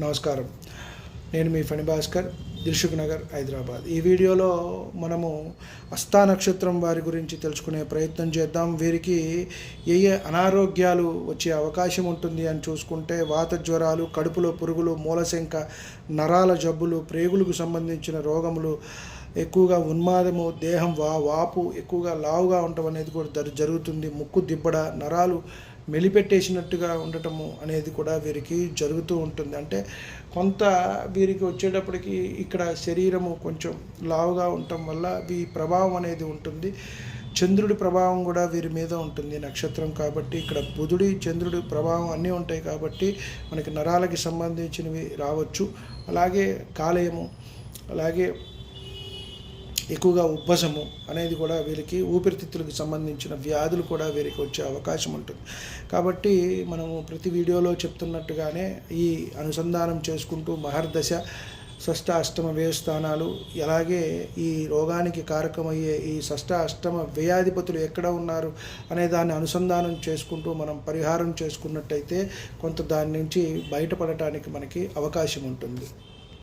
నమస్కారం. నేను మీ ఫణి భాస్కర్. దిల్షుక్ నగర్ హైదరాబాద్. ఈ వీడియోలో మనము అస్థా నక్షత్రం వారి గురించి తెలుసుకునే ప్రయత్నం చేద్దాం. వీరికి ఏ ఏ అనారోగ్యాలు వచ్చే అవకాశం ఉంటుంది అని చూసుకుంటే వాత జ్వరాలు కడుపులో పురుగులు మూలశంక నరాల జబ్బులు ప్రేగులకు సంబంధించిన రోగములు ఎక్కువగా ఉన్మాదము దేహం వా వాపు ఎక్కువగా లావుగా ఉండటం అనేది కూడా జరుగుతుంది. ముక్కు దిబ్బడ నరాలు మెలిపెట్టేసినట్టుగా ఉండటము అనేది కూడా వీరికి జరుగుతూ ఉంటుంది. అంటే కొంత వీరికి వచ్చేటప్పటికి ఇక్కడ శరీరము కొంచెం లావుగా ఉండటం వల్ల ఈ ప్రభావం అనేది ఉంటుంది. చంద్రుడి ప్రభావం కూడా వీరి మీద ఉంటుంది నక్షత్రం కాబట్టి. ఇక్కడ బుధుడి చంద్రుడి ప్రభావం అన్నీ ఉంటాయి కాబట్టి మనకి నరాలకి సంబంధించినవి రావచ్చు. అలాగే కాలేయము అలాగే ఎక్కువగా ఉబ్బసము అనేది కూడా వీరికి ఊపిరితిత్తులకు సంబంధించిన వ్యాధులు కూడా వీరికి వచ్చే అవకాశం ఉంటుంది. కాబట్టి మనము ప్రతి వీడియోలో చెప్తున్నట్టుగానే ఈ అనుసంధానం చేసుకుంటూ మహర్దశ షష్ట అష్టమ వ్యయ స్థానాలు అలాగే ఈ రోగానికి కారకమయ్యే ఈ షష్ట అష్టమ వ్యయాధిపతులు ఎక్కడ ఉన్నారు అనే దాన్ని అనుసంధానం చేసుకుంటూ మనం పరిహారం చేసుకున్నట్టయితే కొంత దాని నుంచి బయటపడటానికి మనకి అవకాశం ఉంటుంది.